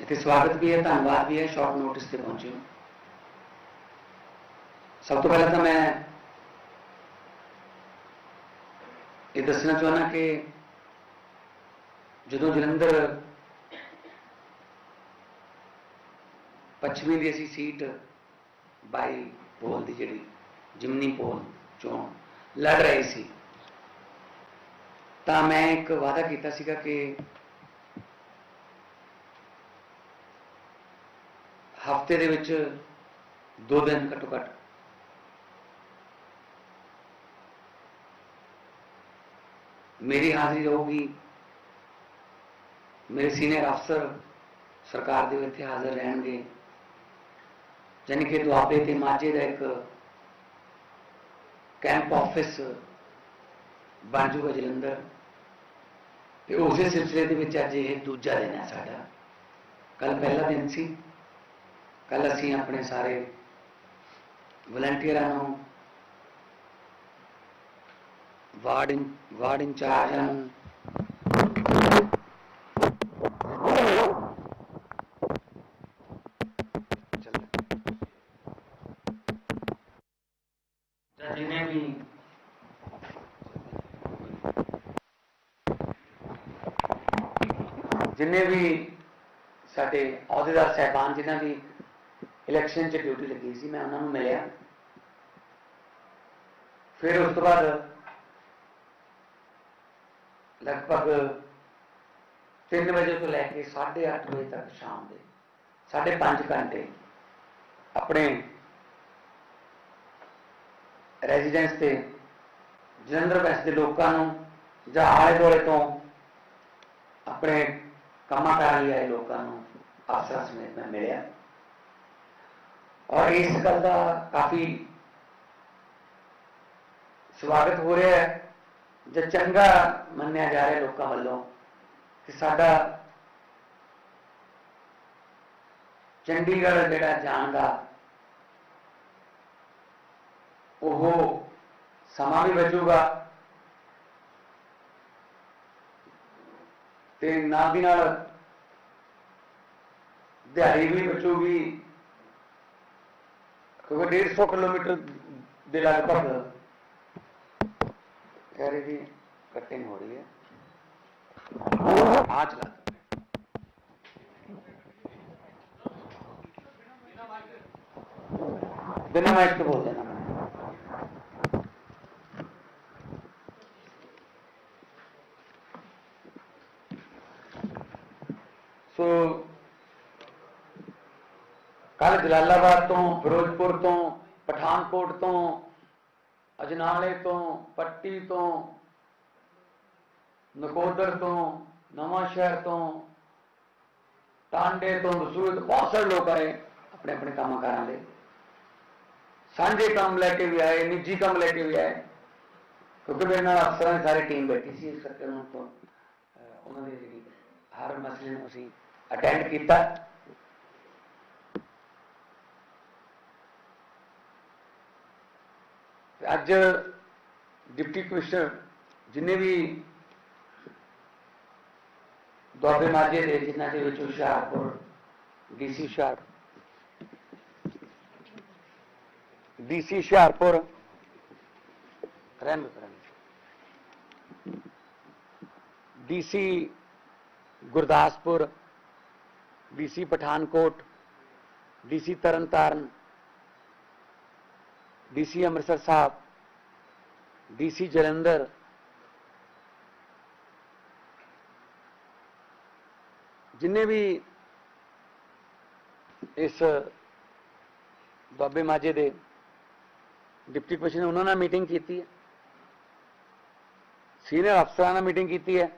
ਇੱਥੇ ਸਵਾਗਤ ਵੀ ਹੈ ਧੰਨਵਾਦ ਵੀ ਹੈ ਸ਼ਾਰਟ ਨੋਟਿਸ ਤੇ ਪਹੁੰਚੇ ਹੋ ਸਭ ਤੋਂ ਪਹਿਲਾਂ ਤਾਂ ਮੈਂ ਇਹ ਦੱਸਣਾ ਚਾਹੁੰਦਾ ਕਿ ਜਦੋਂ ਜਲੰਧਰ ਪੱਛਮੀ ਦੀ ਅਸੀਂ ਸੀਟ ਬਾਈ ਪੋਲ ਦੀ ਜਿਹੜੀ ਜਿਮਨੀ ਪੋਲ ਚੋਣ ਲੜ ਰਹੇ ਸੀ ਤਾਂ ਮੈਂ ਇੱਕ ਵਾਅਦਾ ਕੀਤਾ ਸੀਗਾ ਕਿ ਹਫ਼ਤੇ ਦੇ ਵਿੱਚ ਦੋ ਦਿਨ ਘੱਟੋ ਘੱਟ। ਮੇਰੀ ਹਾਜ਼ਰੀ ਰਹੂਗੀ। ਮੇਰੇ ਸੀਨੀਅਰ ਅਫਸਰ ਸਰਕਾਰ ਦੇ ਵਿੱਚ ਹਾਜ਼ਰ ਰਹਿਣਗੇ। ਜਾਣੀ ਕਿ ਦੁਆਬੇ ਤੇ ਮਾਝੇ ਦਾ ਇੱਕ ਕੈਂਪ ਆਫਿਸ ਬਣ ਜੂਗਾ ਜਲੰਧਰ। ਤੇ ਉਸੇ ਸਿਲਸਿਲੇ ਦੇ ਵਿੱਚ ਅੱਜ ਇਹ ਦੂਜਾ ਦਿਨ ਹੈ ਸਾਡਾ। ਕੱਲ ਪਹਿਲਾ ਦਿਨ ਸੀ। ਕੱਲ ਅਸੀਂ ਆਪਣੇ ਸਾਰੇ ਵਲੰਟੀਅਰਾਂ ਨੂੰ ਵਾਰਡ ਇਨ ਵਾਰਡ ਇੰਚਾਰਜਾਂ ਨੂੰ ਚੱਲ ਤਾਂ ਜਿੰਨੇ ਵੀ ਜਿੰਨੇ ਵੀ ਸਾਡੇ ਅਹੁਦੇਦਾਰ, ਸਹਿਬਾਨ, ਜਿਨ੍ਹਾਂ ਦੀ ਇਲੈਕਸ਼ਨ 'ਚ ਡਿਊਟੀ ਲੱਗੀ ਸੀ, ਮੈਂ ਉਹਨਾਂ ਨੂੰ ਮਿਲਿਆ। ਫਿਰ ਉਸ ਤੋਂ ਬਾਅਦ ਲਗਭਗ 3 ਵਜੇ ਤੋਂ ਲੈ ਕੇ 8:30 ਵਜੇ ਤੱਕ ਸ਼ਾਮ ਦੇ 5.5 ਘੰਟੇ ਆਪਣੇ ਰੈਜ਼ੀਡੈਂਸ ਤੇ ਜਲੰਧਰ ਵੈਸਟ ਦੇ ਲੋਕਾਂ ਨੂੰ ਜਾਂ ਆਲੇ ਦੁਆਲੇ ਤੋਂ ਆਪਣੇ ਕੰਮਾਂ ਕਾਰਾਂ ਲਈ ਆਏ ਲੋਕਾਂ ਨੂੰ ਆਸਰਾ ਸਮੇਤ ਮੈਂ ਮਿਲਿਆ। ਔਰ ਇਸ ਗੱਲ ਦਾ ਕਾਫੀ ਸਵਾਗਤ ਹੋ ਰਿਹਾ ਹੈ ਜਾਂ ਚੰਗਾ ਮੰਨਿਆ ਜਾ ਰਿਹਾ ਲੋਕਾਂ ਵੱਲੋਂ ਕਿ ਸਾਡਾ ਚੰਡੀਗੜ੍ਹ ਜਿਹੜਾ ਜਾਣ ਦਾ ਉਹ ਸਮਾਂ ਵੀ ਬਚੂਗਾ ਤੇ ਨਾਲ ਦੀ ਨਾਲ ਦਿਹਾੜੀ ਵੀ ਬਚੂਗੀ ਕਿਉਂਕਿ 150 ਕਿਲੋਮੀਟਰ ਦੇ ਲਗਭਗ ਕਹਿ ਰਹੀ ਜੀ ਕਟਿੰਗ ਹੋ ਰਹੀ ਹੈ ਆ ਚਲਾ ਬਿਨਾਂ ਮਾਈਕ ਤੋਂ ਬੋਲ ਦੇਣਾ ਮੈਂ ਸੋ ਕੱਲ ਜਲਾਲਾਬਾਦ ਤੋਂ, ਫਿਰੋਜ਼ਪੁਰ ਤੋਂ, ਪਠਾਨਕੋਟ ਤੋਂ, ਅਜਨਾਲੇ ਤੋਂ, ਪੱਟੀ ਤੋਂ, ਨਕੋਦਰ ਤੋਂ, ਨਵਾਂ ਸ਼ਹਿਰ ਤੋਂ, ਟਾਂਡੇ ਤੋਂ ਮਸੂਰ ਬਹੁਤ ਸਾਰੇ ਲੋਕ ਆਏ ਆਪਣੇ ਆਪਣੇ ਕੰਮ ਕਾਰਾਂ ਦੇ। ਸਾਂਝੇ ਕੰਮ ਲੈ ਕੇ ਵੀ ਆਏ, ਨਿੱਜੀ ਕੰਮ ਲੈ ਕੇ ਵੀ ਆਏ। ਕਿਉਂਕਿ ਮੇਰੇ ਨਾਲ ਅਫਸਰਾਂ ਦੀ ਸਾਰੀ ਟੀਮ ਬੈਠੀ ਸੀ, ਇਸ ਕਰਕੇ ਉਹਨਾਂ ਤੋਂ ਉਹਨਾਂ ਦੀ ਜਿਹੜੀ ਹਰ ਮਸਲੇ ਨੂੰ ਅਸੀਂ ਅਟੈਂਡ ਕੀਤਾ। ਤੇ ਅੱਜ ਡਿਪਟੀ ਕਮਿਸ਼ਨਰ ਜਿਨੇ ਵੀ ਦੁਆਬੇ ਮਾਝੇ ਦੇ ਜਿਨ੍ਹਾਂ ਦੇ ਵਿੱਚ ਹੁਸ਼ਿਆਰਪੁਰ ਡੀਸੀ ਹੁਸ਼ਿਆਰ ਡੀਸੀ ਹੁਸ਼ਿਆਰਪੁਰ ਰਹਿਣ ਕਰਨ DC Gurdaspur DC Pathankot DC Tarn Taran Amritsar Sahib, DC Jalandhar, ਜਿੰਨੇ ਵੀ ਇਸ ਬਾਬੇ ਮਾਝੇ ਦੇ ਡਿਪਟੀ ਕਮਿਸ਼ਨਰ ਉਹਨਾਂ ਨਾਲ ਮੀਟਿੰਗ ਕੀਤੀ ਹੈ। ਸੀਨੀਅਰ ਅਫਸਰਾਂ ਨਾਲ ਮੀਟਿੰਗ ਕੀਤੀ ਹੈ।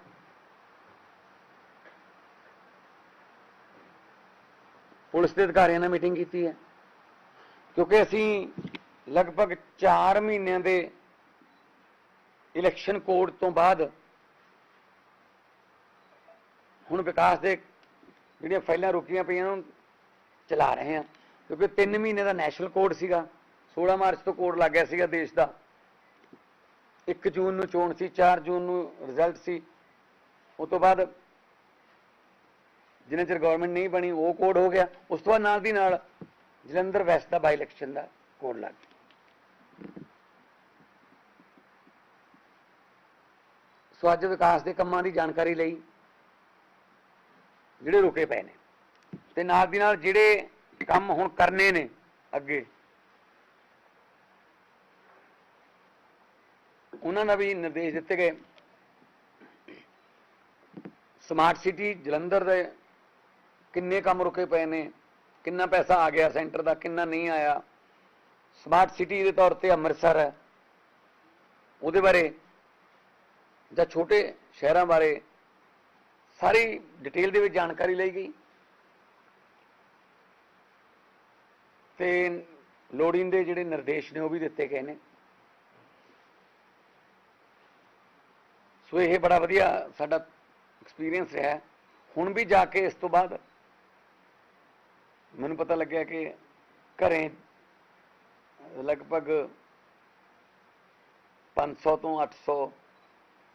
ਪੁਲਿਸ ਦੇ ਅਧਿਕਾਰੀਆਂ ਨਾਲ ਮੀਟਿੰਗ ਕੀਤੀ ਹੈ। ਕਿਉਂਕਿ ਅਸੀਂ ਲਗਭਗ 4 ਮਹੀਨਿਆਂ ਦੇ ਇਲੈਕਸ਼ਨ ਕੋਡ ਤੋਂ ਬਾਅਦ ਹੁਣ ਵਿਕਾਸ ਦੇ ਜਿਹੜੀਆਂ ਫਾਈਲਾਂ ਰੁਕੀਆਂ ਪਈਆਂ ਉਹਨੂੰ ਚਲਾ ਰਹੇ ਹਾਂ। ਕਿਉਂਕਿ 3 ਮਹੀਨੇ ਦਾ ਨੈਸ਼ਨਲ ਕੋਡ ਸੀਗਾ 16 ਮਾਰਚ ਤੋਂ ਕੋਡ ਲੱਗ ਗਿਆ ਸੀਗਾ ਦੇਸ਼ ਦਾ। 1 ਜੂਨ ਨੂੰ ਚੋਣ ਸੀ 4 ਜੂਨ ਨੂੰ ਰਿਜ਼ਲਟ ਸੀ। ਉਸ ਤੋਂ ਬਾਅਦ ਜਿੰਨੇ ਚਿਰ ਗਵਰਨਮੈਂਟ ਨਹੀਂ ਬਣੀ, ਉਹ ਕੋਡ ਹੋ ਗਿਆ। ਉਸ ਤੋਂ ਬਾਅਦ ਨਾਲ ਦੀ ਨਾਲ ਜਲੰਧਰ ਵੈਸਟ ਦਾ ਬਾਈ ਇਲੈਕਸ਼ਨ ਦਾ ਕੋਡ ਲੱਗ ਗਿਆ। ਸੋ ਅੱਜ ਵਿਕਾਸ ਦੇ ਕੰਮਾਂ ਦੀ ਜਾਣਕਾਰੀ ਲਈ ਜਿਹੜੇ ਰੁਕੇ ਪਏ ਨੇ ਤੇ ਨਾਲ ਦੀ ਨਾਲ ਜਿਹੜੇ ਕੰਮ ਹੁਣ ਕਰਨੇ ਨੇ ਅੱਗੇ, ਉਹਨਾਂ ਦਾ ਵੀ ਨਿਰਦੇਸ਼ ਦਿੱਤੇ ਗਏ। ਸਮਾਰਟ ਸਿਟੀ ਜਲੰਧਰ ਦੇ ਕਿੰਨੇ ਕੰਮ ਰੁਕੇ ਪਏ ਨੇ, ਕਿੰਨਾ ਪੈਸਾ ਆ ਗਿਆ ਸੈਂਟਰ ਦਾ, ਕਿੰਨਾ ਨਹੀਂ ਆਇਆ। ਸਮਾਰਟ ਸਿਟੀ ਦੇ ਤੌਰ ਤੇ ਅੰਮ੍ਰਿਤਸਰ ਹੈ। ਉਹਦੇ ਬਾਰੇ ਜਾਂ ਛੋਟੇ ਸ਼ਹਿਰਾਂ ਬਾਰੇ ਸਾਰੀ ਡਿਟੇਲ ਦੇ ਵਿੱਚ ਜਾਣਕਾਰੀ ਲਈ ਗਈ। ਤੇ ਲੋੜੀਂਦੇ ਜਿਹੜੇ ਨਿਰਦੇਸ਼ ਨੇ ਉਹ ਵੀ ਦਿੱਤੇ ਗਏ ਨੇ। ਸੋ ਇਹ ਬੜਾ ਵਧੀਆ ਸਾਡਾ ਐਕਸਪੀਰੀਅੰਸ ਰਿਹਾ। ਹੁਣ ਵੀ ਜਾ ਕੇ ਇਸ ਤੋਂ ਬਾਅਦ ਮੈਨੂੰ ਪਤਾ ਲੱਗਿਆ ਕਿ ਘਰੇ ਲਗਭਗ 500 ਤੋਂ 800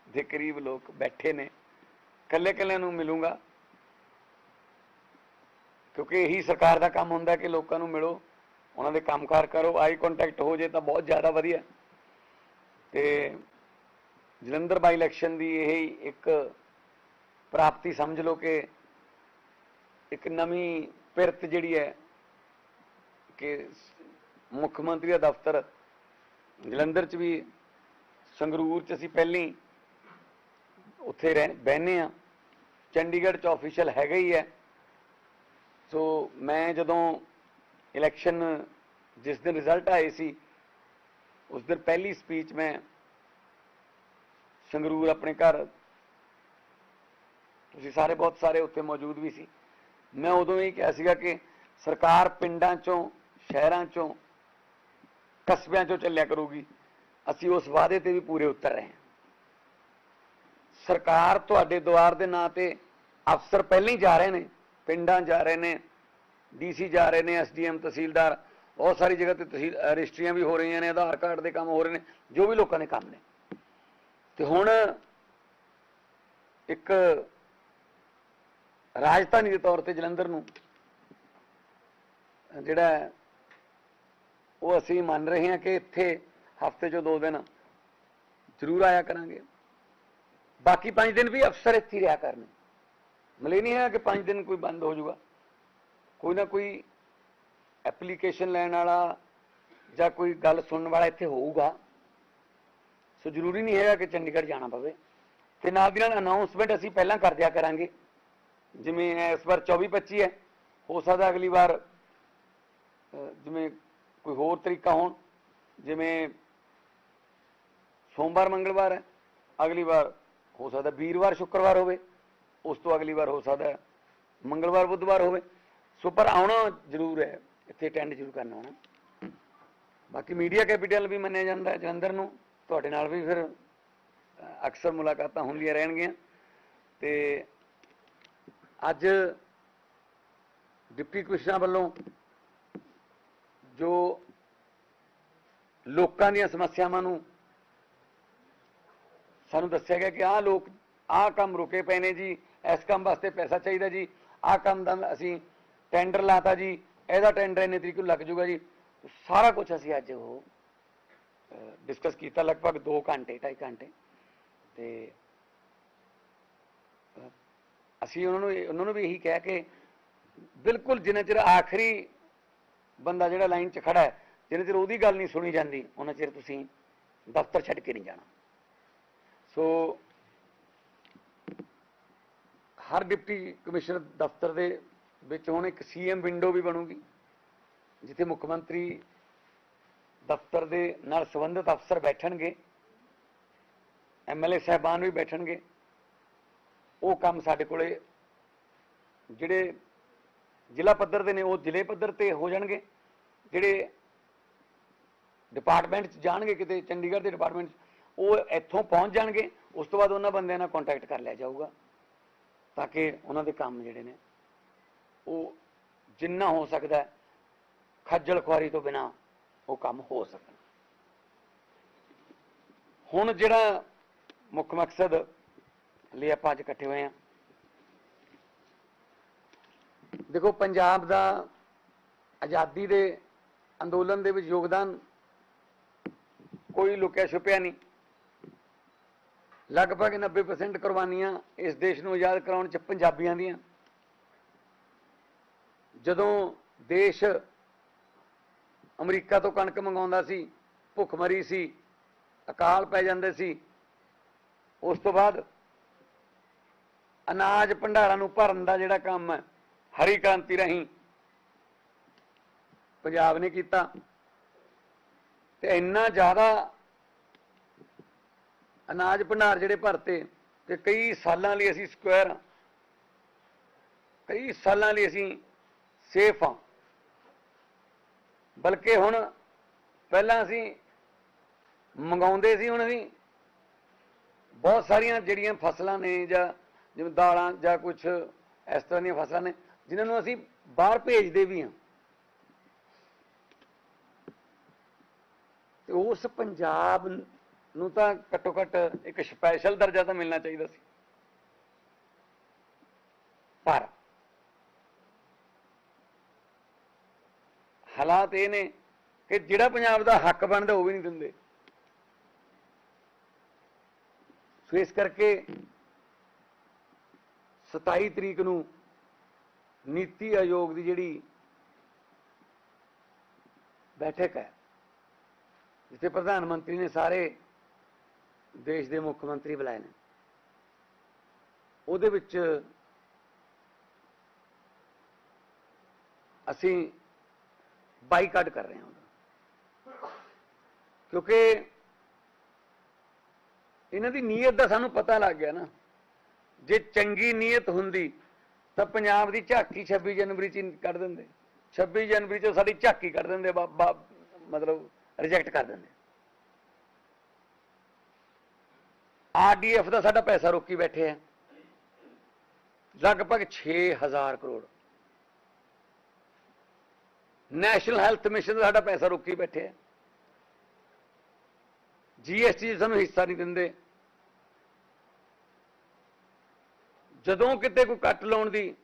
ਦੇ ਕਰੀਬ ਲੋਕ ਬੈਠੇ ਨੇ। ਕੱਲੇ ਕੱਲੇ ਨੂੰ ਮਿਲੂੰਗਾ। ਕਿਉਂਕਿ ਇਹੀ ਸਰਕਾਰ ਦਾ ਕੰਮ ਹੁੰਦਾ ਕਿ ਲੋਕਾਂ ਨੂੰ ਮਿਲੋ, ਉਹਨਾਂ ਦੇ ਕੰਮਕਾਰ ਕਰੋ, ਆਈ ਕੰਟੈਕਟ ਹੋ ਜੇ ਤਾਂ ਬਹੁਤ ਜ਼ਿਆਦਾ ਵਧੀਆ। ਤੇ ਜਲੰਧਰ ਬਾਈ ਇਲੈਕਸ਼ਨ ਦੀ ਇਹ ਇੱਕ ਪ੍ਰਾਪਤੀ ਸਮਝ ਲਓ ਕਿ ਇੱਕ ਨਵੀਂ ਪਿਰਤ ਜਿਹੜੀ ਹੈ ਕਿ ਮੁੱਖ ਮੰਤਰੀ ਦਾ ਦਫ਼ਤਰ ਜਲੰਧਰ 'ਚ ਵੀ ਸੰਗਰੂਰ 'ਚ ਅਸੀਂ ਪਹਿਲੀ ਉੱਥੇ ਰਹਿ ਬਹਿਨੇ ਆ ਚੰਡੀਗੜ੍ਹ 'ਚ ਆਫੀਸ਼ੀਅਲ ਹੈਗਾ ਹੀ ਹੈ। ਸੋ ਮੈਂ ਜਦੋਂ ਇਲੈਕਸ਼ਨ ਜਿਸ ਦਿਨ ਰਿਜ਼ਲਟ ਆਏ ਸੀ, ਉਸ ਦਿਨ ਪਹਿਲੀ ਸਪੀਚ ਮੈਂ ਸੰਗਰੂਰ ਆਪਣੇ ਘਰ, ਤੁਸੀਂ ਸਾਰੇ ਬਹੁਤ ਸਾਰੇ ਉੱਥੇ ਮੌਜੂਦ ਵੀ ਸੀ। ਮੈਂ ਉਦੋਂ ਹੀ ਕਿਹਾ ਸੀਗਾ ਕਿ ਸਰਕਾਰ ਪਿੰਡਾਂ ਚੋਂ, ਸ਼ਹਿਰਾਂ ਚੋਂ, ਕਸਬਿਆਂ ਚੋਂ ਚੱਲਿਆ ਕਰੂਗੀ। ਅਸੀਂ ਉਸ ਵਾਅਦੇ ਤੇ ਵੀ ਪੂਰੇ ਉਤਰ ਰਹੇ ਹਾਂ। ਸਰਕਾਰ ਤੁਹਾਡੇ ਦੁਆਰ ਦੇ ਨਾਂ ਤੇ ਅਫਸਰ ਪਹਿਲਾਂ ਹੀ ਜਾ ਰਹੇ ਨੇ, ਪਿੰਡਾਂ ਜਾ ਰਹੇ ਨੇ ਡੀਸੀ ਜਾ ਰਹੇ ਨੇ ਐਸਡੀਐਮ ਤਹਿਸੀਲਦਾਰ, ਬਹੁਤ ਸਾਰੀ ਜਗ੍ਹਾ ਤੇ ਤਹਿਸੀਲ ਰਜਿਸਟਰੀਆਂ ਵੀ ਹੋ ਰਹੀਆਂ ਨੇ, ਆਧਾਰ ਕਾਰਡ ਦੇ ਕੰਮ ਹੋ ਰਹੇ ਨੇ, ਜੋ ਵੀ ਲੋਕਾਂ ਦੇ ਕੰਮ ਨੇ। ਤੇ ਹੁਣ ਇੱਕ ਰਾਜਧਾਨੀ ਦੇ ਤੌਰ ਤੇ ਜਲੰਧਰ ਨੂੰ, ਜਿਹੜਾ ਉਹ ਅਸੀਂ ਮੰਨ ਰਹੇ ਹਾਂ ਕਿ ਇੱਥੇ ਹਫ਼ਤੇ 'ਚੋਂ ਦੋ ਦਿਨ ਜ਼ਰੂਰ ਆਇਆ ਕਰਾਂਗੇ। ਬਾਕੀ ਪੰਜ ਦਿਨ ਵੀ ਅਫਸਰ ਇੱਥੇ ਰਿਹਾ ਕਰਨੇ। ਮਲੇ ਨਹੀਂ ਹੈ ਕਿ ਪੰਜ ਦਿਨ ਕੋਈ ਬੰਦ ਹੋ ਜਾਊਗਾ। ਕੋਈ ਨਾ ਕੋਈ ਐਪਲੀਕੇਸ਼ਨ ਲੈਣ ਵਾਲਾ ਜਾਂ ਕੋਈ ਗੱਲ ਸੁਣਨ ਵਾਲਾ ਇੱਥੇ ਹੋਊਗਾ। ਸੋ ਜ਼ਰੂਰੀ ਨਹੀਂ ਹੈਗਾ ਕਿ ਚੰਡੀਗੜ੍ਹ ਜਾਣਾ ਪਵੇ। ਤੇ ਨਾਲ ਦੀ ਨਾਲ ਅਨਾਉਂਸਮੈਂਟ ਅਸੀਂ ਪਹਿਲਾਂ ਕਰ ਦਿਆ ਕਰਾਂਗੇ। ਜਿਵੇਂ ਇਸ ਵਾਰ 24 25 ਹੈ। ਹੋ ਸਕਦਾ ਅਗਲੀ ਵਾਰ ਜਿਵੇਂ ਕੋਈ ਹੋਰ ਤਰੀਕਾ ਹੋਣ। ਜਿਵੇਂ ਸੋਮਵਾਰ, ਮੰਗਲਵਾਰ ਹੈ। ਅਗਲੀ ਵਾਰ ਹੋ ਸਕਦਾ ਵੀਰਵਾਰ, ਸ਼ੁੱਕਰਵਾਰ ਹੋਵੇ, ਉਸ ਤੋਂ ਅਗਲੀ ਵਾਰ ਹੋ ਸਕਦਾ ਮੰਗਲਵਾਰ, ਬੁੱਧਵਾਰ ਹੋਵੇ। ਸੋ ਪਰ ਆਉਣਾ ਜ਼ਰੂਰ ਹੈ, ਇੱਥੇ ਅਟੈਂਡ ਜ਼ਰੂਰ ਕਰਨਾ ਹੋਣਾ ਬਾਕੀ ਮੀਡੀਆ ਕੈਪੀਟਲ ਵੀ ਮੰਨਿਆ ਜਾਂਦਾ ਹੈ, ਜਲੰਧਰ ਨੂੰ। ਤੁਹਾਡੇ ਨਾਲ ਵੀ ਫਿਰ ਅਕਸਰ ਮੁਲਾਕਾਤਾਂ ਹੁੰਦੀਆਂ ਰਹਿਣਗੀਆਂ। ਤੇ ਅੱਜ ਡਿਪਟੀ ਕਮਿਸ਼ਨਰ ਵੱਲੋਂ ਜੋ ਲੋਕਾਂ ਦੀਆਂ ਸਮੱਸਿਆਵਾਂ ਨੂੰ ਸਾਨੂੰ ਦੱਸਿਆ ਗਿਆ ਕਿ ਆਹ ਲੋਕ, ਆਹ ਕੰਮ ਰੁਕੇ ਪਏ ਨੇ ਜੀ, ਇਸ ਕੰਮ ਵਾਸਤੇ ਪੈਸਾ ਚਾਹੀਦਾ ਜੀ। ਆਹ ਕੰਮ ਦਾ ਅਸੀਂ ਟੈਂਡਰ ਲਾਤਾ ਜੀ, ਇਹਦਾ ਟੈਂਡਰ ਇੰਨੇ ਤਰੀਕ ਨੂੰ ਲੱਗ ਜੂਗਾ ਜੀ। ਸਾਰਾ ਕੁਝ ਅਸੀਂ ਅੱਜ ਉਹ ਡਿਸਕਸ ਕੀਤਾ ਲਗਭਗ 2 ਘੰਟੇ 2.5 ਘੰਟੇ। ਤੇ ਅਸੀਂ ਉਹਨਾਂ ਨੂੰ ਉਹਨਾਂ ਨੂੰ ਵੀ ਇਹੀ ਕਿਹਾ ਕਿ ਬਿਲਕੁਲ ਜਿੰਨਾ ਚਿਰ ਆਖਰੀ ਬੰਦਾ ਜਿਹੜਾ ਲਾਈਨ 'ਚ ਖੜਾ ਹੈ, ਜਿੰਨਾ ਚਿਰ ਉਹਦੀ ਗੱਲ ਨਹੀਂ ਸੁਣੀ ਜਾਂਦੀ, ਉਹਨਾਂ ਚਿਰ ਤੁਸੀਂ ਦਫ਼ਤਰ ਛੱਡ ਕੇ ਨਹੀਂ ਜਾਣਾ। ਸੋ ਹਰ ਡਿਪਟੀ ਕਮਿਸ਼ਨਰ ਦਫ਼ਤਰ ਦੇ ਵਿੱਚ ਹੁਣ ਇੱਕ ਸੀਐਮ ਵਿੰਡੋ ਵੀ ਬਣੂਗੀ, ਜਿੱਥੇ ਮੁੱਖ ਮੰਤਰੀ ਦਫ਼ਤਰ ਦੇ ਨਾਲ ਸੰਬੰਧਿਤ ਅਫਸਰ ਬੈਠਣਗੇ ਐਮਐਲਏ ਸਾਹਿਬਾਨ ਵੀ ਬੈਠਣਗੇ। ਉਹ ਕੰਮ ਸਾਡੇ ਕੋਲੇ ਜਿਹੜੇ ਜ਼ਿਲ੍ਹਾ ਪੱਧਰ ਦੇ ਨੇ, ਉਹ ਜ਼ਿਲ੍ਹੇ ਪੱਧਰ ਤੇ ਹੋ ਜਾਣਗੇ। ਜਿਹੜੇ ਡਿਪਾਰਟਮੈਂਟ 'ਚ ਜਾਣਗੇ, ਕਿਤੇ ਚੰਡੀਗੜ੍ਹ ਦੇ ਡਿਪਾਰਟਮੈਂਟ 'ਚ ਉਹ ਇੱਥੋਂ ਪਹੁੰਚ ਜਾਣਗੇ, ਉਸ ਤੋਂ ਬਾਅਦ ਉਹਨਾਂ ਬੰਦਿਆਂ ਨਾਲ ਕੰਟੈਕਟ ਕਰ ਲਿਆ ਜਾਊਗਾ, ਤਾਂ ਕਿ ਉਹਨਾਂ ਦੇ ਕੰਮ ਜਿਹੜੇ ਨੇ, ਉਹ ਜਿੰਨਾ ਹੋ ਸਕਦਾ ਖੱਜਲ ਖੁਆਰੀ ਤੋਂ ਬਿਨਾ ਉਹ ਕੰਮ ਹੋ ਸਕਣ। ਹੁਣ ਜਿਹੜਾ ਮੁੱਖ ਮਕਸਦ ਲਈ ਆਪਾਂ ਅੱਜ ਇਕੱਠੇ ਹੋਏ ਆ ਦੇਖੋ ਪੰਜਾਬ ਦਾ ਆਜ਼ਾਦੀ ਦੇ ਅੰਦੋਲਨ ਦੇ ਵਿੱਚ ਯੋਗਦਾਨ ਕੋਈ ਲੁਕਿਆ ਛੁਪਿਆ ਨਹੀਂ। ਲਗਭਗ 90% ਕੁਰਬਾਨੀਆਂ ਇਸ ਦੇਸ਼ ਨੂੰ ਆਜ਼ਾਦ ਕਰਾਉਣ ਚ ਪੰਜਾਬੀਆਂ ਦੀਆਂ। ਜਦੋਂ ਦੇਸ਼ ਅਮਰੀਕਾ ਤੋਂ ਕਣਕ ਮੰਗਾਉਂਦਾ ਸੀ, ਭੁੱਖਮਰੀ ਸੀ, ਅਕਾਲ ਪੈ ਜਾਂਦੇ ਸੀ, ਉਸ ਤੋਂ ਬਾਅਦ ਅਨਾਜ ਭੰਡਾਰਾਂ ਨੂੰ ਭਰਨ ਦਾ ਜਿਹੜਾ ਕੰਮ ਹੈ, ਹਰੀ ਕ੍ਰਾਂਤੀ ਰਾਹੀਂ ਪੰਜਾਬ ਨੇ ਕੀਤਾ। ਤੇ ਇੰਨਾ ਜ਼ਿਆਦਾ ਅਨਾਜ ਭੰਡਾਰ ਜਿਹੜੇ ਭਰਤੇ, ਤੇ ਕਈ ਸਾਲਾਂ ਲਈ ਅਸੀਂ ਸਕੁਅਰ ਹਾਂ। ਕਈ ਸਾਲਾਂ ਲਈ ਅਸੀਂ ਸੇਫ ਹਾਂ। ਬਲਕਿ ਹੁਣ ਪਹਿਲਾਂ ਅਸੀਂ ਮੰਗਾਉਂਦੇ ਸੀ, ਹੁਣ ਅਸੀਂ ਬਹੁਤ ਸਾਰੀਆਂ ਜਿਹੜੀਆਂ ਫਸਲਾਂ ਨੇ ਜਾਂ ਜਿਵੇਂ ਦਾਲਾਂ ਜਾਂ ਕੁਝ ਇਸ ਤਰ੍ਹਾਂ ਦੀਆਂ ਫਸਲਾਂ ਨੇ, ਜਿਨ੍ਹਾਂ ਨੂੰ ਅਸੀਂ ਬਾਹਰ ਭੇਜਦੇ ਵੀ ਹਾਂ। ਤੇ ਉਸ ਪੰਜਾਬ ਨੂੰ ਤਾਂ ਘੱਟੋ ਘੱਟ ਇੱਕ ਸਪੈਸ਼ਲ ਦਰਜਾ ਤਾਂ ਮਿਲਣਾ ਚਾਹੀਦਾ ਸੀ। ਪਰ ਹਾਲਾਤ ਇਹ ਨੇ ਕਿ ਜਿਹੜਾ ਪੰਜਾਬ ਦਾ ਹੱਕ ਬਣਦਾ ਉਹ ਵੀ ਨਹੀਂ ਦਿੰਦੇ। ਸੋ ਇਸ ਕਰਕੇ 27 ਤਰੀਕ ਨੂੰ ਨੀਤੀ ਆਯੋਗ ਦੀ ਜਿਹੜੀ ਬੈਠਕ ਹੈ, ਜਿੱਥੇ ਪ੍ਰਧਾਨ ਮੰਤਰੀ ਨੇ ਸਾਰੇ ਦੇਸ਼ ਦੇ ਮੁੱਖ ਮੰਤਰੀ ਬੁਲਾਏ ਨੇ। ਉਹਦੇ ਵਿੱਚ ਅਸੀਂ ਬਾਈਕਾਟ ਕਰ ਰਹੇ ਹਾਂ ਉਹਦਾ। ਕਿਉਂਕਿ ਇਹਨਾਂ ਦੀ ਨੀਅਤ ਦਾ ਸਾਨੂੰ ਪਤਾ ਲੱਗ ਗਿਆ ਨਾ। ਜੇ ਚੰਗੀ ਨੀਅਤ ਹੁੰਦੀ, ਤਾਂ ਪੰਜਾਬ ਦੀ ਝਾਕੀ 26 ਜਨਵਰੀ ਚ ਕੱਢ ਦਿੰਦੇ। 26 ਜਨਵਰੀ ਚ ਸਾਡੀ ਝਾਕੀ ਕੱਢ ਦਿੰਦੇ ਮਤਲਬ ਰਿਜੈਕਟ ਕਰ ਦਿੰਦੇ। ਆਰਡੀਐਫ ਦਾ ਸਾਡਾ ਪੈਸਾ ਰੋਕੀ ਬੈਠੇ ਆ। ਲਗਭਗ 6000 ਕਰੋੜ। ਨੈਸ਼ਨਲ ਹੈਲਥ ਮਿਸ਼ਨ ਦਾ ਸਾਡਾ ਪੈਸਾ ਰੋਕੀ ਬੈਠੇ ਆ। ਜੀਐਸਟੀ ਸਾਨੂੰ ਹਿੱਸਾ ਨਹੀਂ ਦਿੰਦੇ। ਜਦੋਂ ਕਿਤੇ ਕੋਈ ਕੱਟ ਲਾਉਣ ਦੀ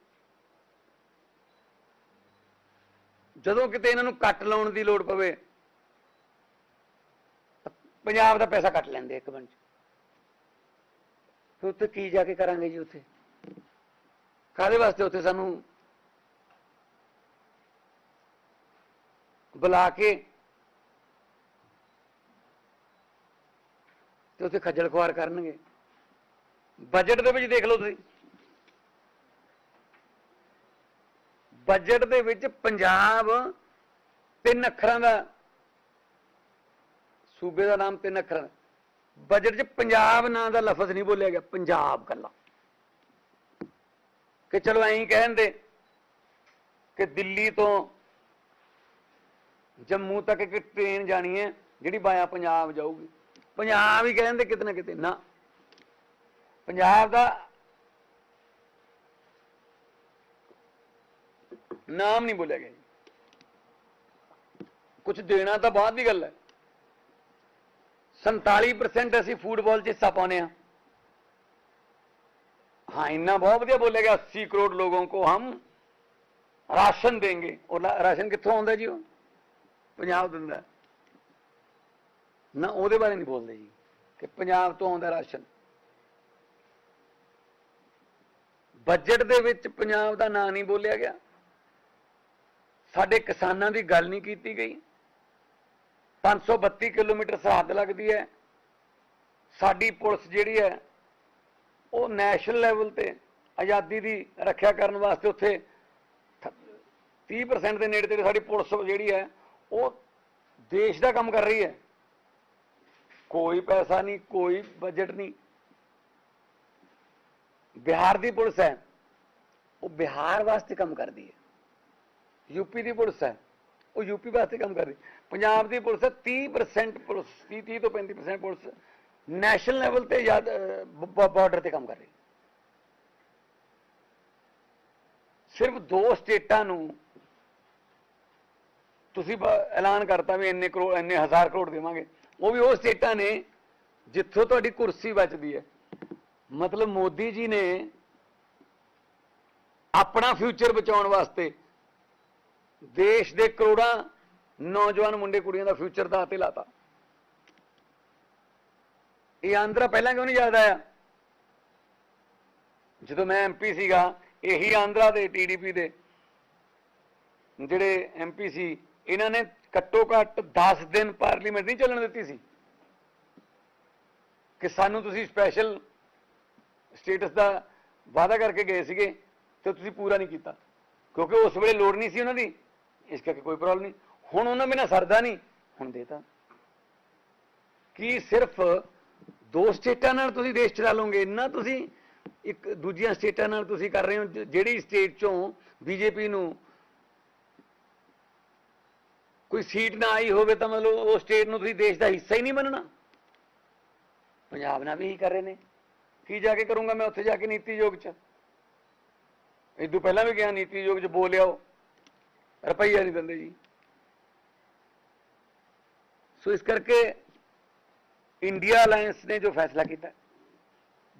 ਜਦੋਂ ਕਿਤੇ ਇਹਨਾਂ ਨੂੰ ਕੱਟ ਲਾਉਣ ਦੀ ਲੋੜ ਪਵੇ ਪੰਜਾਬ ਦਾ ਪੈਸਾ ਕੱਟ ਲੈਂਦੇ ਇੱਕ ਮਿੰਟ। 'ਚ ਉੱਥੇ ਕੀ ਜਾ ਕੇ ਕਰਾਂਗੇ ਜੀ ਉੱਥੇ? ਕਾਹਦੇ ਵਾਸਤੇ ਉੱਥੇ ਸਾਨੂੰ ਬੁਲਾ ਕੇ ਤੇ ਉੱਥੇ ਖੱਜਲ ਖੁਆਰ ਕਰਨਗੇ? ਬਜਟ ਦੇ ਵਿੱਚ ਦੇਖ ਲਓ ਤੁਸੀਂ। ਬਜਟ ਦੇ ਵਿੱਚ ਪੰਜਾਬ ਤਿੰਨ ਅੱਖਰਾਂ ਦਾ, ਸੂਬੇ ਦਾ ਨਾਮ ਤਿੰਨ ਅੱਖਰਾਂ ਦਾ। ਬਜਟ 'ਚ ਪੰਜਾਬ ਨਾਂ ਦਾ ਲਫ਼ਜ਼ ਨਹੀਂ ਬੋਲਿਆ ਗਿਆ, ਪੰਜਾਬ ਕੱਲਾ ਕਿ ਚਲੋ ਐਂ ਕਹਿੰਦੇ ਕਿ ਦਿੱਲੀ ਤੋਂ ਜੰਮੂ ਤੱਕ ਇੱਕ ਟ੍ਰੇਨ ਜਾਣੀ ਹੈ, ਜਿਹੜੀ ਬਾਇਆ ਪੰਜਾਬ ਜਾਊਗੀ। ਪੰਜਾਬ ਹੀ ਕਹਿੰਦੇ ਕਿਤੇ ਨਾ ਕਿਤੇ, ਨਾ। ਪੰਜਾਬ ਦਾ ਨਾਮ ਨਹੀਂ ਬੋਲਿਆ ਗਿਆ ਕੁਝ ਦੇਣਾ ਤਾਂ ਬਾਅਦ ਦੀ ਗੱਲ ਹੈ। 47% ਅਸੀਂ ਫੁੱਟਬਾਲ 'ਚ ਹਿੱਸਾ ਪਾਉਨੇ ਆ हाँ इन्ना बहुत वजिया बोलेगा अस्सी करोड़ लोगों को हम राशन देंगे और राशन कितों आता जी पंजाब दिता ना वो बारे नहीं बोलते जी कि पंजाब तो आता राशन ਬਜਟ ਦੇ ਵਿੱਚ ਪੰਜਾਬ ਦਾ ਨਾਂ ਨਹੀਂ ਬੋਲਿਆ ਗਿਆ ਸਾਡੇ ਕਿਸਾਨਾਂ ਦੀ ਗੱਲ ਨਹੀਂ ਕੀਤੀ ਗਈ 532 ਕਿਲੋਮੀਟਰ ਸਰਹੱਦ ਲੱਗਦੀ ਹੈ। ਸਾਡੀ ਪੁਲਿਸ ਜਿਹੜੀ ਹੈ, ਉਹ ਨੈਸ਼ਨਲ ਲੈਵਲ ਤੇ ਆਜ਼ਾਦੀ ਦੀ ਰੱਖਿਆ ਕਰਨ ਵਾਸਤੇ ਉੱਥੇ 30% ਦੇ ਨੇੜੇ ਤੇੜੇ ਸਾਡੀ ਪੁਲਿਸ ਜਿਹੜੀ ਹੈ, ਉਹ ਦੇਸ਼ ਦਾ ਕੰਮ ਕਰ ਰਹੀ ਹੈ। ਕੋਈ ਪੈਸਾ ਨਹੀਂ, ਕੋਈ ਬਜਟ ਨਹੀਂ। ਬਿਹਾਰ ਦੀ ਪੁਲਿਸ ਹੈ, ਉਹ ਬਿਹਾਰ ਵਾਸਤੇ ਕੰਮ ਕਰਦੀ ਹੈ। ਯੂਪੀ ਦੀ ਪੁਲਿਸ ਹੈ, ਉਹ ਯੂਪੀ ਵਾਸਤੇ ਕੰਮ ਕਰਦੀ ਪੰਜਾਬ ਦੀ ਪੁਲਿਸ ਹੈ 30% ਪੁਲਿਸ 30 30 ਤੋਂ 35% ਪੁਲਿਸ ਨੈਸ਼ਨਲ ਲੈਵਲ ਤੇ ਯਾਦ ਬਾਰਡਰ ਤੇ ਕੰਮ ਕਰ ਰਹੀ। ਸਿਰਫ ਦੋ ਸਟੇਟਾਂ ਨੂੰ ਤੁਸੀਂ ਐਲਾਨ ਕਰਤਾ ਵੀ ਇੰਨੇ ਕਰੋੜ ਇੰਨੇ ਹਜ਼ਾਰ ਕਰੋੜ ਦੇਵਾਂਗੇ। ਉਹ ਵੀ ਉਹ ਸਟੇਟਾਂ ਨੇ ਜਿੱਥੋਂ ਤੁਹਾਡੀ ਕੁਰਸੀ ਬਚਦੀ ਹੈ। ਮਤਲਬ ਮੋਦੀ ਜੀ ਨੇ ਆਪਣਾ ਫਿਊਚਰ ਬਚਾਉਣ ਵਾਸਤੇ ਦੇਸ਼ ਦੇ ਕਰੋੜਾਂ ਨੌਜਵਾਨ ਮੁੰਡੇ ਕੁੜੀਆਂ ਦਾ ਫਿਊਚਰ ਦਾ ਤੇ ਲਾਤਾ। ਇਹ ਆਂਧਰਾ ਪਹਿਲਾਂ ਕਿਉਂ ਨਹੀਂ ਯਾਦ ਆਇਆ? ਜਦੋਂ ਮੈਂ ਐਮਪੀ ਸੀਗਾ, ਇਹੀ ਆਂਧਰਾ ਦੇ ਟੀਡੀਪੀ ਦੇ ਜਿਹੜੇ ਐਮਪੀ ਸੀ, ਇਹਨਾਂ ਨੇ ਘੱਟੋ ਘੱਟ 10 ਦਿਨ ਪਾਰਲੀਮੈਂਟ ਨਹੀਂ ਚੱਲਣ ਦਿੱਤੀ ਸੀ। ਕਿ ਸਾਨੂੰ ਤੁਸੀਂ ਸਪੈਸ਼ਲ ਸਟੇਟਸ ਦਾ ਵਾਅਦਾ ਕਰਕੇ ਗਏ ਸੀਗੇ, ਤੇ ਤੁਸੀਂ ਪੂਰਾ ਨਹੀਂ ਕੀਤਾ। ਕਿਉਂਕਿ ਉਸ ਵੇਲੇ ਲੋੜ ਨਹੀਂ ਸੀ ਉਹਨਾਂ ਦੀ। ਇਸ ਕਰਕੇ ਕੋਈ ਪ੍ਰੋਬਲਮ ਨਹੀਂ। ਹੁਣ ਉਹਨਾਂ ਬਿਨਾਂ ਸਰਦਾ ਨਹੀਂ। ਹੁਣ ਦੇਤਾ ਕੀ ਸਿਰਫ ਦੋ ਸਟੇਟਾਂ ਨਾਲ ਤੁਸੀਂ ਦੇਸ਼ ਚਲਾ ਲਓਗੇ? ਇੰਨਾ ਤੁਸੀਂ ਇੱਕ ਦੂਜੀਆਂ ਸਟੇਟਾਂ ਨਾਲ ਤੁਸੀਂ ਕਰ ਰਹੇ ਹੋ ਜਿਹੜੀ ਸਟੇਟ ਚੋਂ ਬੀਜੇਪੀ ਨੂੰ ਕੋਈ ਸੀਟ ਨਾ ਆਈ ਹੋਵੇ ਤਾਂ ਮਤਲਬ ਉਹ ਸਟੇਟ ਨੂੰ ਤੁਸੀਂ ਦੇਸ਼ ਦਾ ਹਿੱਸਾ ਹੀ ਨਹੀਂ ਮੰਨਣਾ। ਪੰਜਾਬ ਨਾਲ ਵੀ ਇਹੀ ਕਰ ਰਹੇ ਨੇ। ਕੀ ਜਾ ਕੇ ਕਰੂੰਗਾ ਮੈਂ ਉੱਥੇ ਜਾ ਕੇ ਨੀਤੀ ਯੋਗ ਚ? ਇਦੋਂ ਪਹਿਲਾਂ ਵੀ ਗਿਆ ਨੀਤੀ ਯੋਗ ਚ ਬੋਲ ਆਓ ਰੁਪਈਆ ਨਹੀਂ ਦਿੰਦੇ ਜੀ। ਸੋ ਇਸ ਕਰਕੇ ਇੰਡੀਆ ਅਲਾਈਅੰਸ ਨੇ ਜੋ ਫੈਸਲਾ ਕੀਤਾ,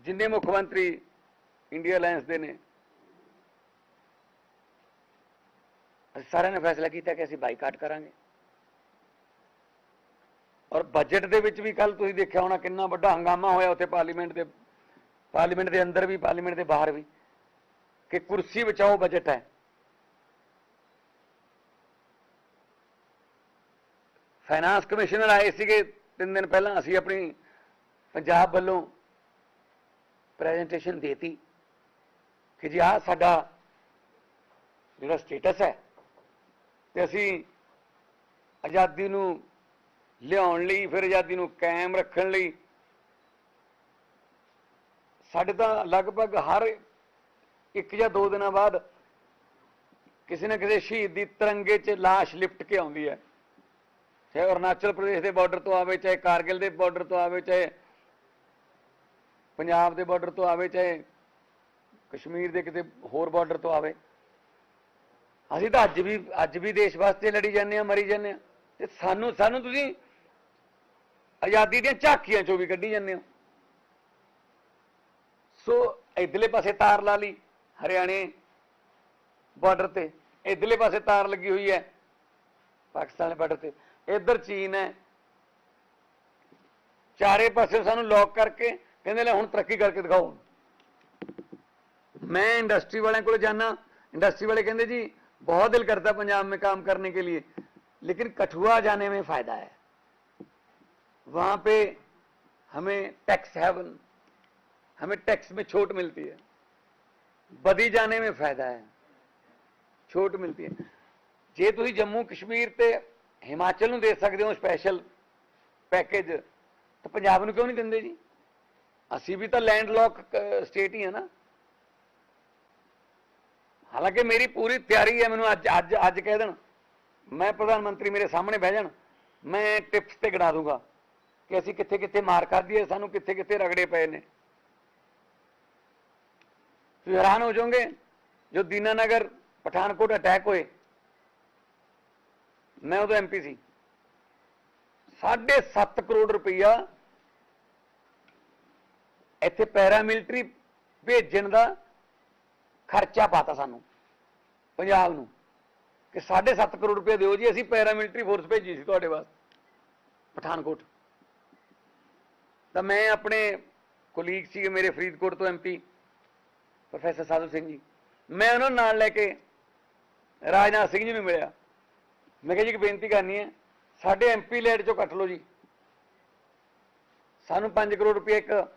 ਜਿੰਨੇ ਮੁੱਖ ਮੰਤਰੀ ਇੰਡੀਆ ਅਲਾਈਅੰਸ ਦੇ ਨੇ, ਅਸੀਂ ਸਾਰਿਆਂ ਨੇ ਫੈਸਲਾ ਕੀਤਾ ਕਿ ਅਸੀਂ ਬਾਈਕਾਟ ਕਰਾਂਗੇ। ਔਰ ਬਜਟ ਦੇ ਵਿੱਚ ਵੀ ਕੱਲ ਤੁਸੀਂ ਦੇਖਿਆ ਹੋਣਾ ਕਿੰਨਾ ਵੱਡਾ ਹੰਗਾਮਾ ਹੋਇਆ ਉੱਥੇ ਪਾਰਲੀਮੈਂਟ ਦੇ ਪਾਰਲੀਮੈਂਟ ਦੇ ਅੰਦਰ ਵੀ ਪਾਰਲੀਮੈਂਟ ਦੇ ਬਾਹਰ ਵੀ, ਕਿ ਕੁਰਸੀ ਬਚਾਓ ਬਜਟ ਹੈ। ਫਾਈਨਾਂਸ ਕਮਿਸ਼ਨਰ ਆਏ ਸੀਗੇ, ਤਿੰਨ ਦਿਨ ਪਹਿਲਾਂ ਅਸੀਂ ਆਪਣੀ ਪੰਜਾਬ ਵੱਲੋਂ ਪ੍ਰੈਜੈਂਟੇਸ਼ਨ ਦੇਤੀ ਕਿ ਜੀ ਆਹ ਸਾਡਾ ਜਿਹੜਾ ਸਟੇਟਸ ਹੈ ਤੇ ਅਸੀਂ ਆਜ਼ਾਦੀ ਨੂੰ ਲਿਆਉਣ ਲਈ, ਫਿਰ ਆਜ਼ਾਦੀ ਨੂੰ ਕਾਇਮ ਰੱਖਣ ਲਈ ਸਾਡੇ ਤਾਂ ਲਗਭਗ ਹਰ ਇੱਕ ਜਾਂ ਦੋ ਦਿਨਾਂ ਬਾਅਦ ਕਿਸੇ ਨਾ ਕਿਸੇ ਸ਼ਹੀਦ ਦੀ ਤਿਰੰਗੇ 'ਚ ਲਾਸ਼ ਲਿਪਟ ਕੇ ਆਉਂਦੀ ਹੈ। ਚਾਹੇ ਅਰੁਣਾਚਲ ਪ੍ਰਦੇਸ਼ ਦੇ ਬਾਰਡਰ ਤੋਂ ਆਵੇ, ਚਾਹੇ ਕਾਰਗਿਲ ਦੇ ਬਾਰਡਰ ਤੋਂ ਆਵੇ, ਚਾਹੇ ਪੰਜਾਬ ਦੇ ਬਾਰਡਰ ਤੋਂ ਆਵੇ, ਚਾਹੇ ਕਸ਼ਮੀਰ ਦੇ ਕਿਤੇ ਹੋਰ ਬਾਰਡਰ ਤੋਂ ਆਵੇ। ਅਸੀਂ ਤਾਂ ਅੱਜ ਵੀ ਅੱਜ ਵੀ ਦੇਸ਼ ਵਾਸਤੇ ਲੜੀ ਜਾਂਦੇ ਆ ਮਰੀ ਜਾਂਦੇ ਆ ਤੇ ਸਾਨੂੰ ਸਾਨੂੰ ਤੁਸੀਂ ਆਜ਼ਾਦੀ ਦੀਆਂ ਝਾਕੀਆਂ ਚੋਂ ਵੀ ਕੱਢੀ ਜਾਂਦੇ ਹੋ। ਸੋ ਇਧਰਲੇ ਪਾਸੇ ਤਾਰ ਲਾ ਲਈ ਹਰਿਆਣੇ ਬਾਰਡਰ ਤੇ। ਇਧਰਲੇ ਪਾਸੇ ਤਾਰ ਲੱਗੀ ਹੋਈ ਹੈ। ਪਾਕਿਸਤਾਨ ਦੇ ਬਾਰਡਰ ਤੇ ਇੱਧਰ ਚੀਨ ਹੈ ਚਾਰੇ ਪਾਸੇ ਸਾਨੂੰ ਲੌਕ ਕਰਕੇ ਕਹਿੰਦੇ ਲੈ ਹੁਣ ਤਰੱਕੀ ਕਰਕੇ ਦਿਖਾਓ मैं इंडस्ट्री वाले को जाना इंडस्ट्री वाले कहते जी बहुत दिल करता है पंजाब में काम करने के लिए लेकिन कठुआ जाने में फायदा है वहां पे हमें टैक्स हेवन हमें टैक्स में छूट मिलती है बदी जाने में फायदा है ਛੋਟ ਮਿਲਦੀ ਹੈ ਜੇ ਤੁਸੀਂ ਜੰਮੂ ਕਸ਼ਮੀਰ ਤੇ ਹਿਮਾਚਲ ਨੂੰ ਦੇ ਸਕਦੇ ਹੋ ਸਪੈਸ਼ਲ ਪੈਕੇਜ ਤਾਂ ਪੰਜਾਬ ਨੂੰ ਕਿਉਂ ਨਹੀਂ ਦਿੰਦੇ ਜੀ? ਅਸੀਂ ਵੀ ਤਾਂ ਲੈਂਡ ਲੌਕ ਸਟੇਟ ਹੀ ਹੈ ਨਾ। ਹਾਲਾਂਕਿ ਮੇਰੀ ਪੂਰੀ ਤਿਆਰੀ ਹੈ, ਮੈਨੂੰ ਅੱਜ ਅੱਜ ਅੱਜ ਕਹਿ ਦੇਣ। ਮੈਂ ਪ੍ਰਧਾਨ ਮੰਤਰੀ ਮੇਰੇ ਸਾਹਮਣੇ ਬਹਿ ਜਾਣ। ਮੈਂ ਟਿਪਸ ਤੇ ਗਿਣਾ ਦੂੰਗਾ ਕਿ ਅਸੀਂ ਕਿੱਥੇ ਕਿੱਥੇ ਮਾਰ ਕਰ ਦਈਏ ਸਾਨੂੰ ਕਿੱਥੇ ਕਿੱਥੇ ਰਗੜੇ ਪਏ ਨੇ। ਤੁਸੀਂ ਹੈਰਾਨ ਹੋ ਜਾਓਗੇ, ਜੋ ਦੀਨਾਨਗਰ, ਪਠਾਨਕੋਟ ਅਟੈਕ ਹੋਏ ਮੈਂ ਉਦੋਂ ਐਮਪੀ ਸੀ। 7.5 ਕਰੋੜ ਰੁਪਈਆ ਇੱਥੇ ਪੈਰਾਮਿਲਟਰੀ ਭੇਜਣ ਦਾ ਖਰਚਾ ਪਾਤਾ ਸਾਨੂੰ, ਪੰਜਾਬ ਨੂੰ। ਕਿ 7.5 ਕਰੋੜ ਰੁਪਏ ਦਿਓ ਜੀ, ਅਸੀਂ ਪੈਰਾਮਿਲਟਰੀ ਫੋਰਸ ਭੇਜੀ ਸੀ ਤੁਹਾਡੇ ਵਾਸਤੇ, ਪਠਾਨਕੋਟ। ਤਾਂ ਮੈਂ ਆਪਣੇ ਕੋਲੀਗ ਸੀਗੇ ਮੇਰੇ ਫਰੀਦਕੋਟ ਤੋਂ ਐਮਪੀ ਪ੍ਰੋਫੈਸਰ ਸਾਧੂ ਸਿੰਘ ਜੀ। ਮੈਂ ਉਹਨਾਂ ਨੂੰ ਨਾਲ ਲੈ ਕੇ ਰਾਜਨਾਥ ਸਿੰਘ ਜੀ ਨੂੰ ਮਿਲਿਆ। ਮੈਂ ਕਿਹਾ ਜੀ, ਇੱਕ ਬੇਨਤੀ ਕਰਨੀ ਹੈ, ਸਾਡੇ ਐਮਪੀ ਲੈਟ ਚੋਂ ਕੱਟ ਲਓ ਜੀ। ਸਾਨੂੰ 5 ਕਰੋੜ ਰੁਪਏ ਇੱਕ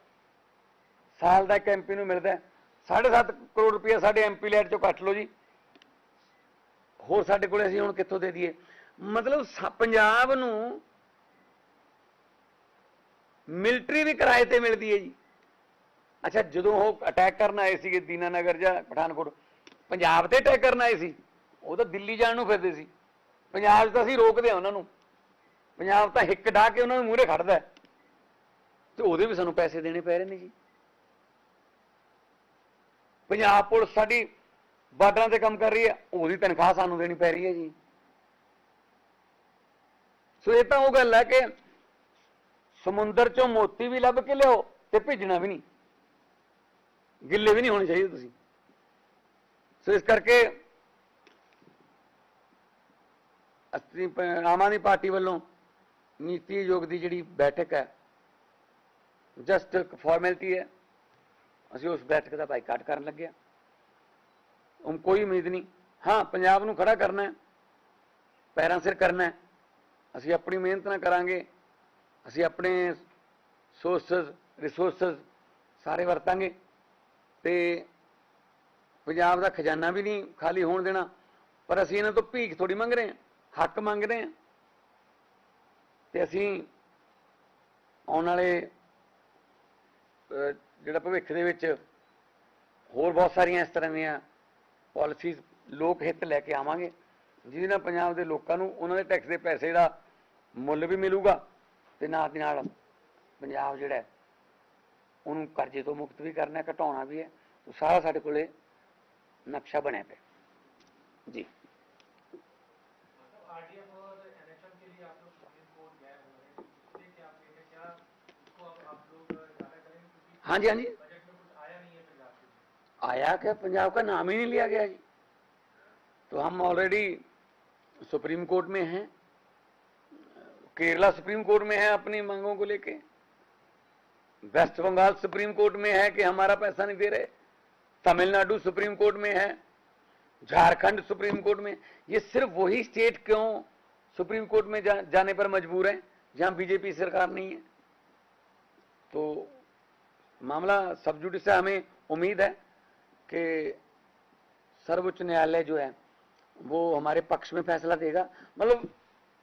ਸਾਲ ਦਾ ਇੱਕ ਐਮਪੀ ਨੂੰ ਮਿਲਦਾ ਹੈ। 7.5 ਕਰੋੜ ਰੁਪਏ ਸਾਡੇ ਐਮਪੀ ਲੈਟ ਚੋਂ ਕੱਟ ਲਓ ਜੀ। ਹੋਰ ਸਾਡੇ ਕੋਲੇ ਅਸੀਂ ਹੁਣ ਕਿੱਥੋਂ ਦੇ ਦਈਏ? ਮਤਲਬ ਸ- ਪੰਜਾਬ ਨੂੰ ਮਿਲਟਰੀ ਵੀ ਕਿਰਾਏ ਤੇ ਮਿਲਦੀ ਹੈ ਜੀ। ਅੱਛਾ, ਜਦੋਂ ਉਹ ਅਟੈਕ ਕਰਨ ਆਏ ਸੀਗੇ ਦੀਨਾਨਗਰ ਜਾਂ ਪਠਾਨਕੋਟ, ਪੰਜਾਬ ਤੇ ਅਟੈਕ ਕਰਨ ਆਏ ਸੀ, ਉਹ ਤਾਂ ਦਿੱਲੀ ਜਾਣ ਨੂੰ ਫਿਰਦੇ ਸੀ। ਪੰਜਾਬ 'ਚ ਤਾਂ ਅਸੀਂ ਰੋਕਦੇ ਆ ਉਹਨਾਂ ਨੂੰ। ਪੰਜਾਬ ਤਾਂ ਹਿੱਕ ਢਾ ਕੇ ਉਹਨਾਂ ਨੂੰ ਮੂਹਰੇ ਖੜਦਾ ਤੇ ਉਹਦੇ ਵੀ ਸਾਨੂੰ ਪੈਸੇ ਦੇਣੇ ਪੈ ਰਹੇ ਨੇ ਜੀ। ਪੰਜਾਬ ਪੁਲਿਸ ਸਾਡੀ ਬਾਰਡਰਾਂ ਤੇ ਕੰਮ ਕਰ ਰਹੀ ਹੈ, ਉਹਦੀ ਤਨਖਾਹ ਸਾਨੂੰ ਦੇਣੀ ਪੈ ਰਹੀ ਹੈ ਜੀ। ਸੋ ਇਹ ਤਾਂ ਉਹ ਗੱਲ ਹੈ ਕਿ ਸਮੁੰਦਰ ਚੋਂ ਮੋਤੀ ਵੀ ਲੱਭ ਕੇ ਲਿਆਓ ਤੇ ਭੇਜਣਾ ਵੀ ਨਹੀਂ। ਗਿੱਲੇ ਵੀ ਨਹੀਂ ਹੋਣੇ ਚਾਹੀਦੇ ਤੁਸੀਂ। ਸੋ ਇਸ ਕਰਕੇ ਅਸੀਂ ਆਮ ਆਦਮੀ ਪਾਰਟੀ ਵੱਲੋਂ ਨੀਤੀ ਆਯੋਗ ਦੀ ਜਿਹੜੀ ਬੈਠਕ ਹੈ ਜਸਟ ਇੱਕ ਫਾਰਮੈਲਿਟੀ ਹੈ। ਅਸੀਂ ਉਸ ਬੈਠਕ ਦਾ ਬਾਈਕਾਟ ਕਰਨ ਲੱਗੇ ਹਾਂ। ਹੁਣ ਕੋਈ ਉਮੀਦ ਨਹੀਂ। ਹਾਂ, ਪੰਜਾਬ ਨੂੰ ਖੜਾ ਕਰਨਾ ਹੈ, ਪੈਰਾਂ ਸਿਰ ਕਰਨਾ ਹੈ। ਅਸੀਂ ਆਪਣੀ ਮਿਹਨਤ ਨਾਲ ਕਰਾਂਗੇ। ਅਸੀਂ ਆਪਣੇ ਸੋਰਸਸ ਰਿਸੋਰਸਸ ਸਾਰੇ ਵਰਤਾਂਗੇ। ਤੇ ਪੰਜਾਬ ਦਾ ਖਜ਼ਾਨਾ ਵੀ ਨਹੀਂ ਖਾਲੀ ਹੋਣ ਦੇਣਾ, ਪਰ ਅਸੀਂ ਇਹਨਾਂ ਤੋਂ ਭੀਖ ਥੋੜੀ ਮੰਗ ਰਹੇ ਹਾਂ। ਹੱਕ ਮੰਗ ਰਹੇ ਹਾਂ। ਤੇ ਅਸੀਂ ਆਉਣ ਵਾਲੇ ਜਿਹੜਾ ਭਵਿੱਖ ਦੇ ਵਿੱਚ ਹੋਰ ਬਹੁਤ ਸਾਰੀਆਂ ਇਸ ਤਰ੍ਹਾਂ ਦੀਆਂ ਪਾਲਿਸੀਜ਼ ਲੋਕ ਹਿੱਤ ਲੈ ਕੇ ਆਵਾਂਗੇ, ਜਿਹਦੇ ਨਾਲ ਪੰਜਾਬ ਦੇ ਲੋਕਾਂ ਨੂੰ ਉਹਨਾਂ ਦੇ ਟੈਕਸ ਦੇ ਪੈਸੇ ਦਾ ਮੁੱਲ ਵੀ ਮਿਲੂਗਾ ਤੇ ਨਾਲ ਦੀ ਨਾਲ ਪੰਜਾਬ ਜਿਹੜਾ ਉਹਨੂੰ ਕਰਜ਼ੇ ਤੋਂ ਮੁਕਤ ਵੀ ਕਰਨਾ, ਘਟਾਉਣਾ ਵੀ ਹੈ। ਉਹ ਸਾਰਾ ਸਾਡੇ ਕੋਲੇ ਨਕਸ਼ਾ ਬਣਿਆ ਪਿਆ। ਜੀ। आरडीएफ और एनएचएम के लिए आप लोग सुप्रीम कोर्ट गए हुए हैं। क्या क्या इसको आप लोग ज़्यादा करेंगे हाँ जी हाँ जी। बजट में कुछ आया नहीं है पंजाब के आया क्या? पंजाब का नाम ही नहीं लिया गया जी। तो हम ऑलरेडी सुप्रीम कोर्ट में हैं। केरला सुप्रीम कोर्ट में है अपनी मांगों को लेके। वेस्ट बंगाल सुप्रीम कोर्ट में है कि हमारा पैसा नहीं दे रहे। तमिलनाडु सुप्रीम कोर्ट में है। झारखंड सुप्रीम कोर्ट में ये सिर्फ़ वही स्टेट क्यों सुप्रीम कोर्ट में जा, जाने पर मजबूर है जहाँ बीजेपी सरकार नहीं है? तो मामला सब जुडिस से हमें उम्मीद है कि सर्वोच्च न्यायालय जो है वो हमारे पक्ष में फैसला देगा। मतलब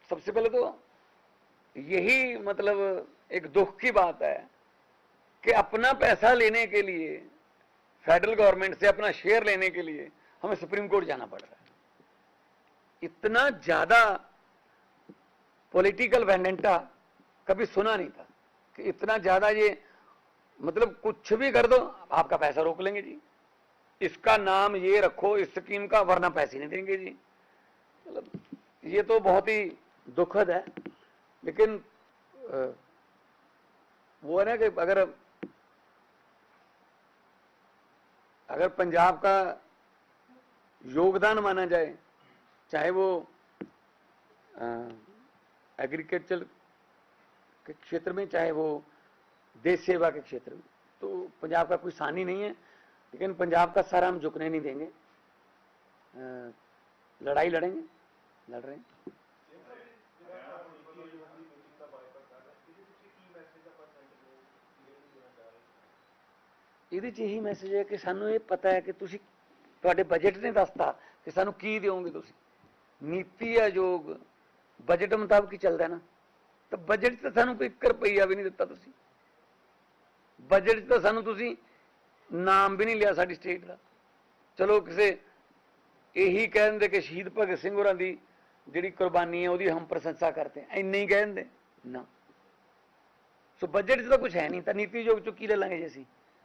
सबसे पहले तो यही मतलब एक दुख की बात है कि अपना पैसा लेने के लिए फेडरल गवर्नमेंट से अपना शेयर लेने के लिए हमें सुप्रीम कोर्ट जाना पड़ रहा है। इतना ज़्यादा पॉलिटिकल वेंडेंटा कभी सुना नहीं था कि इतना ज़्यादा ये मतलब कुछ भी कर दो, आपका पैसा रोक लेंगे जी। इसका नाम ये रखो, इस स्कीम का, वरना पैसे नहीं देंगे जी। मतलब ये तो बहुत ही दुखद है। लेकिन वो है ना कि अगर अगर पंजाब का योगदान माना जाए चाहे वो एग्रीकल्चर के क्षेत्र में चाहे वो देश सेवा के क्षेत्र में तो पंजाब का कोई सानी नहीं है लेकिन पंजाब का सारा हम झुकने नहीं देंगे अ, लड़ाई लड़ेंगे लड़ रहे हैं ਇਹਦੇ 'ਚ ਇਹੀ ਮੈਸੇਜ ਹੈ ਕਿ ਸਾਨੂੰ ਇਹ ਪਤਾ ਹੈ ਕਿ ਤੁਸੀਂ ਤੁਹਾਡੇ ਬਜਟ ਨੇ ਦੱਸਤਾ ਕਿ ਸਾਨੂੰ ਕੀ ਦਿਓਗੇ ਤੁਸੀਂ। ਨੀਤੀ ਆਯੋਗ ਬਜਟ ਮੁਤਾਬਕ ਹੀ ਚੱਲਦਾ ਨਾ। ਤਾਂ ਬਜਟ 'ਚ ਤਾਂ ਸਾਨੂੰ ਕੋਈ 1 ਰੁਪਈਆ ਵੀ ਨਹੀਂ ਦਿੱਤਾ ਤੁਸੀਂ। ਬਜਟ 'ਚ ਤਾਂ ਸਾਨੂੰ ਤੁਸੀਂ ਨਾਮ ਵੀ ਨਹੀਂ ਲਿਆ ਸਾਡੀ ਸਟੇਟ ਦਾ। ਚਲੋ ਕਿਸੇ ਇਹੀ ਕਹਿ ਦਿੰਦੇ ਕਿ ਸ਼ਹੀਦ ਭਗਤ ਸਿੰਘ ਹੋਰਾਂ ਦੀ ਜਿਹੜੀ ਕੁਰਬਾਨੀ ਹੈ ਉਹਦੀ ਹਮ ਪ੍ਰਸ਼ੰਸਾ ਕਰਦੇ ਹਾਂ। ਹੀ ਕਹਿ ਦਿੰਦੇ। ਨਾ। ਸੋ ਬਜਟ 'ਚ ਤਾਂ ਕੁਝ ਹੈ ਨਹੀਂ। ਤਾਂ ਨੀਤੀ ਆਯੋਗ ਚੋਂ ਕੀ ਲੈ ਲਾਂਗੇ ਜੇ ਅਸੀਂ?